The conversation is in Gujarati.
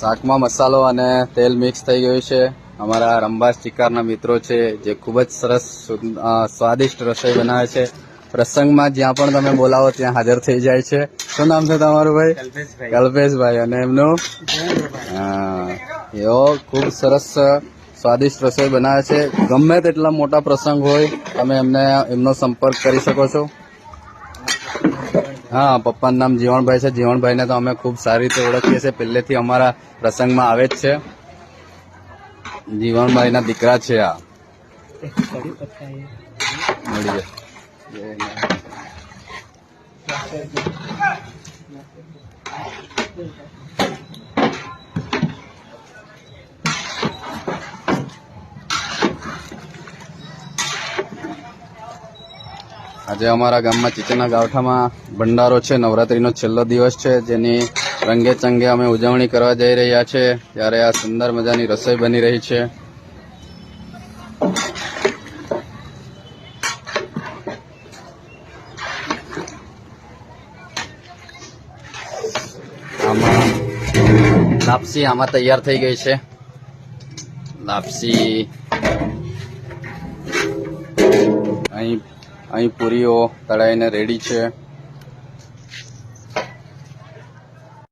શાકમાં મસાલો અને તેલ મિક્સ થઈ ગયું છે. અમારા રંબાસ ચિકારના મિત્રો છે જે ખૂબ જ સરસ સ્વાદિષ્ટ રસોઈ બનાવે છે. પ્રસંગમાં જ્યાં પણ તમે બોલાવો ત્યાં હાજર થઈ જાય છે. શું નામ છે તમારું ભાઈ? કલ્પેશભાઈ. અને એમનું? હા. એવો ખૂબ સરસ સ્વાદિષ્ટ રસોઈ બનાવે છે. ગમે તેટલા મોટા પ્રસંગ હોય તમે એમને એમનો સંપર્ક કરી શકો છો. હા, પપ્પાનું નામ જીવણભાઈ છે. જીવણભાઈને તો અમે ખૂબ સારી રીતે ઓળખીએ છીએ. પહેલેથી અમારા પ્રસંગમાં આવે જ છે. જીવણભાઈના દીકરા છે આ. મળી જાય આજે અમારા ગામમાં ચીચના ગાવઠામાં ભંડારો છે, નવરાત્રીનો છેલ્લો દિવસ છે, જેની રંગે ચંગે અમે ઉજવણી કરવા જઈ રહ્યા છે, ત્યારે આ સુંદર મજાની રસોઈ બની રહી છે. આમાં લાપસી આમાં તૈયાર થઈ ગઈ છે. લાપસી. અહીં અહીં પૂરીઓ તળાઈને રેડી છે.